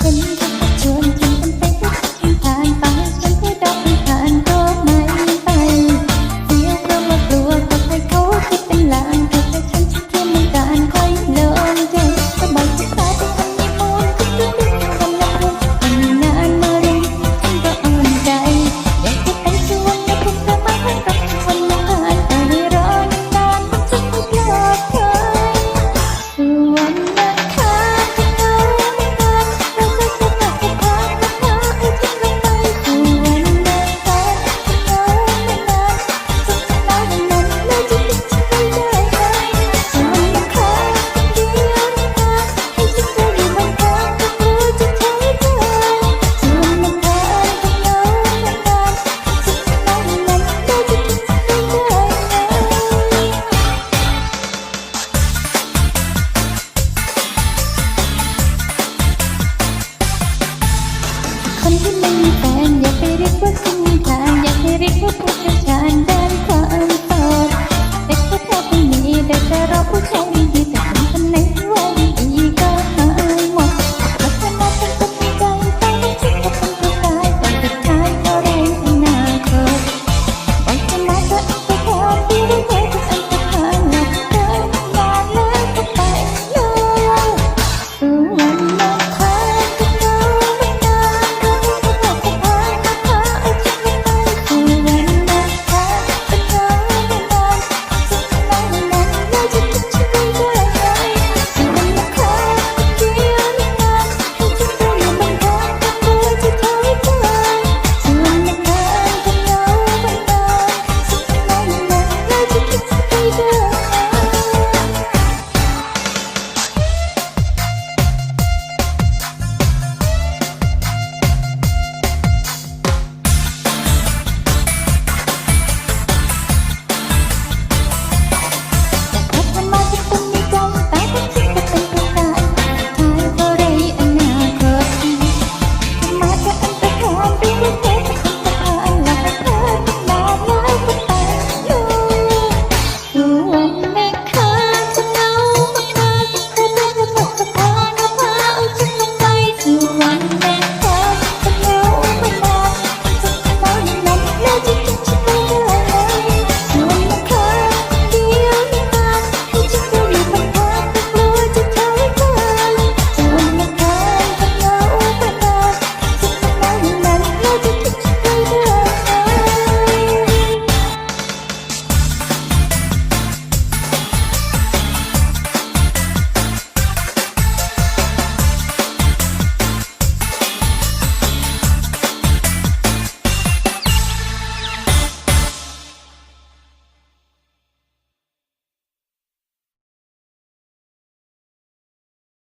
Cần 天 คนที่ไม่มีแฟนอยากไปเรียกว่าสมทานอยากไปเรียกว่าผู้เชี่ยวชาญ